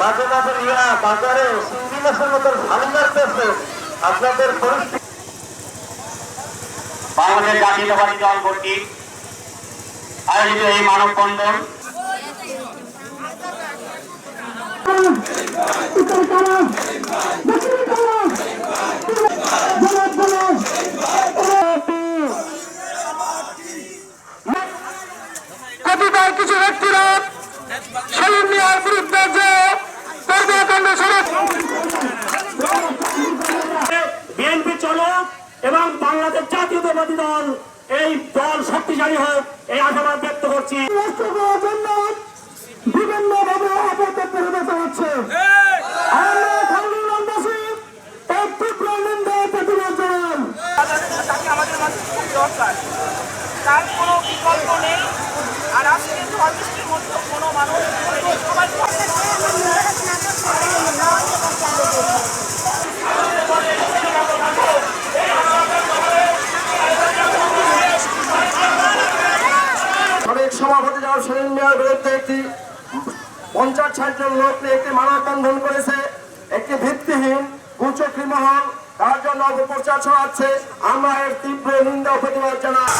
মাঝে মাঝে ইয়া বাজারে চিংড়ি মাছের মতন ভালো লাগতেছে আপনাদের পরিস্থিতি বাংলাদেশ জাতীয়তাবাদী দল কর্তৃক আয়োজিত এই মানববন্ধন। কতিপয় কিছু ব্যক্তিরা শহীদ মিয়ার বিরুদ্ধে যে কর্মকাণ্ড সড়ক বিএনপি চলুক এবং বাংলাদেশ জাতীয়তাবাদী দল এই দল শক্তিশালী হোক এই আশাবাদ ব্যক্ত করছি। বিভিন্ন ভাবে দরকার। তার কোনো বিকল্প নেই। আর আজকে ঝড় বৃষ্টির মধ্যে কোনো মানুষ যারা বিরুদ্ধে একটি পঞ্চাশ ষাট জন লোক নিয়ে একটি মানববন্ধন করেছে, একটি ভিত্তিহীন কুচক্রি মহল। তার জন্য অপপ্রচার ছড়াচ্ছে। আমরা এর তীব্র নিন্দা প্রতিবাদ জানাই।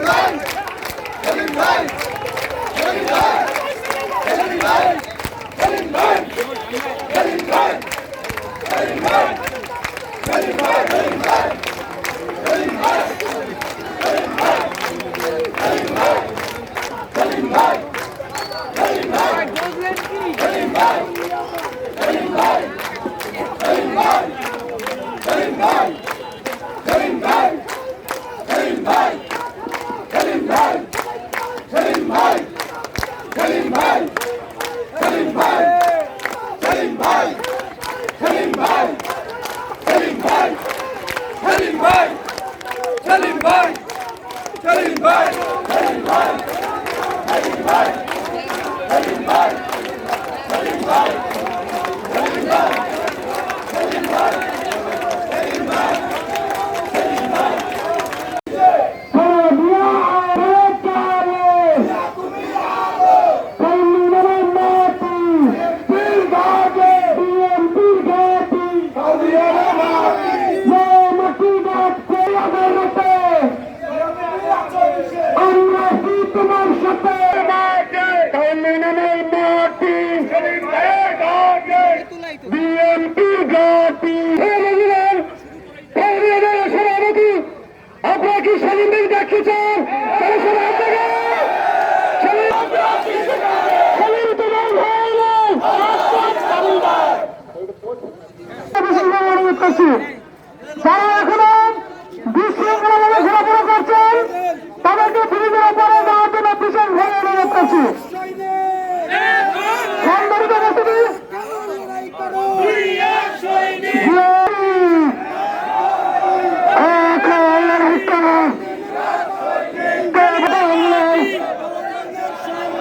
Ready, fight! Ready, fight! Thank you. আপনারা কি সেলিমদের দেখেছেন তারা সবাই আপনাকে সেলিম তোমার ভাই যারা এখনও বিশৃঙ্খলাভাবে ঘোরাফেরা করছেন তাদেরকে ব্রিজের উপরে যাওয়ার জন্য বিশেষ ভাবে অনুরোধ করছি সম্মানিত উপস্থিতি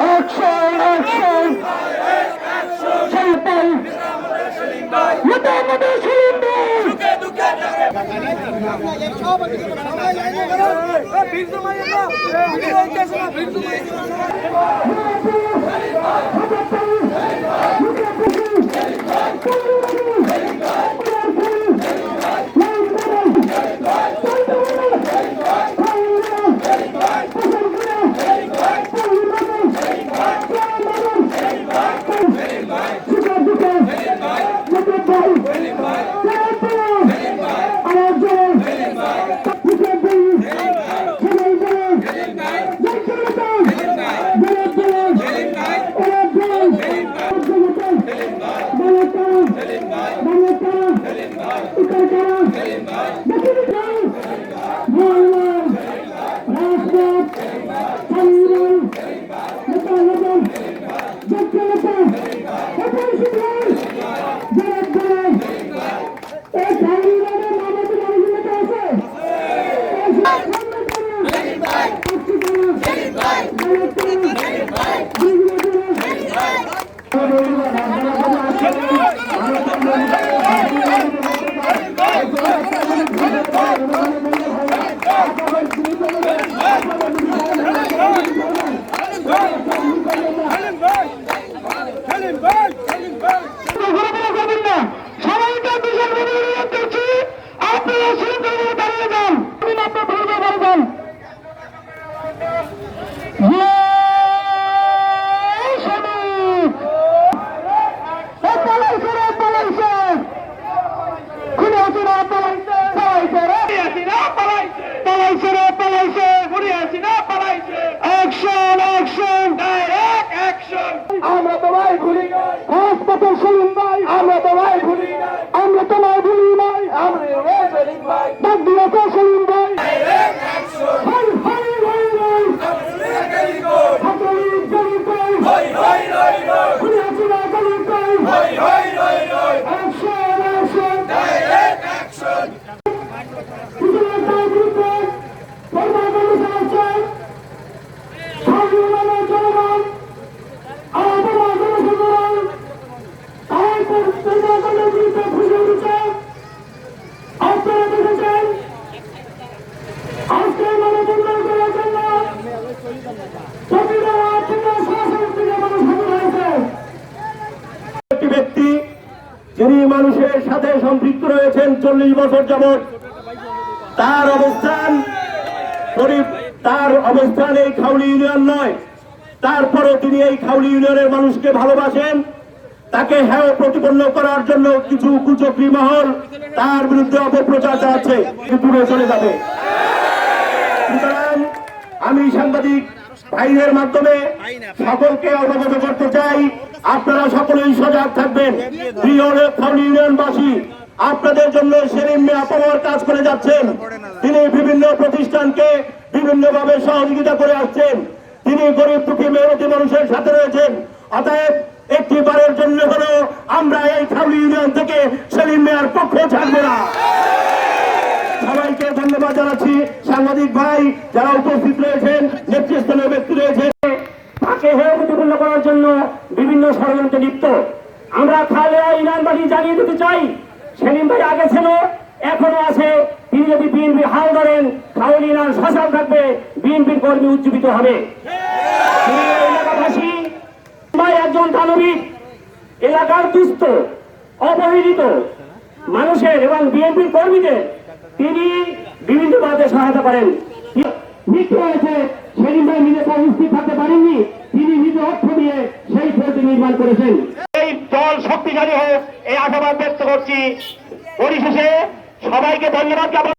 Action, action! মোটামুটি পালাইছে রে, পালাইছে! খুনি হাসিনা পালাইছে, পালাইছে রে! পালাইছে রে, পালাইছে! Action, action! আমরা দেওয়া ঘুরে নাই হাসপাতাল শুনুন ভাই আমরা তোমায় ভুলি নাই আমরা তোমায় ভুলি নাই আমরা সেলিম ভাই ডাক দিয়েছে সেলিম ভাই হাই, হাই, হাই, হাই। ছাত্রলীগ গরিব ভাই। খুনি হাসিনা গরিব ভাই। Action, action! পিছনের দায় বিরুদ্ধে পর্দাগুলো চালাচ্ছেন সাধারণ জনগণ আমাদের জনসাধারণ তাই পর্দাগুলোর বিরুদ্ধে ফুসে উঠেছে আপনারা দেখেছেন আজকে মানববন্ধন করার জন্য প্রতিটা রাত থেকে সরাসরি থেকে মানুষ হাজির হয়েছে একটি ব্যক্তি যিনি মানুষের সাথে সম্পৃক্ত রয়েছেন চল্লিশ বছর যাবৎ। তার অবস্থান তার অবস্থান এই খাউলি ইউনিয়ন নয়। তারপরে তিনি এই খাউলি ইউনিয়নের মানুষকে ভালোবাসেন। তাকে হ্যাঁ প্রতিপন্ন করার জন্য কিছু কুচক্রি মহল তার বিরুদ্ধে অপপ্রচার চালাচ্ছে। চলে যাবে। সুতরাং আমি সাংবাদিক ভাইদের মাধ্যমে সকলকে অবগত করতে চাই। আপনারা সকলেই সজাগ থাকবেন। ইউনিয়নবাসী আপনাদের জন্য সেলিম মিয়া কাজ করে যাচ্ছেন। তিনি বিভিন্ন প্রতিষ্ঠানকে বিভিন্নভাবে সহযোগিতা করে আসছেন। তিনি গরিব দুঃখী মেহনতি মানুষের সাথে রয়েছেন। অতএব একটি বারের জন্য হলো আমরা এই খাউলি ইউনিয়ন থেকে সেলিম মিয়ার পক্ষ ছাড়বো না। ধন্যবাদ জানাচ্ছি সাংবাদিক ভাই যারা উপস্থিত রয়েছেন, নেতৃস্থানীয় ব্যক্তি রয়েছেন। তাকে হেয় প্রতিপন্ন করার জন্য বিভিন্ন ষড়যন্ত্রে লিপ্ত। আমরা খালেয়া ইরানবাড়ি জানিয়ে দিতে চাই, সেলিম ভাই আগে ছিল, এখনও আছে। তিনি যদি বিএনপি হাল ধরেন খাওয়াল ইরান শাসন থাকবে বিএনপির কর্মী উজ্জীবিত হবে। ভাই একজন দানবিক এলাকার দুস্থ, অবহেলিত মানুষের এবং বিএনপির কর্মীদের সহায়তা করেন। মৃত্যু হয়েছে, সেদিন ভাই নিজে উপস্থিত থাকতে পারেননি, তিনি নিজে অর্থ দিয়ে সেই ফলটি নির্মাণ করেছেন। এই দল শক্তিশালী হোক, এই আশাবাদ ব্যক্ত করছি। পরিশেষে সবাইকে ধন্যবাদ জ্ঞাপন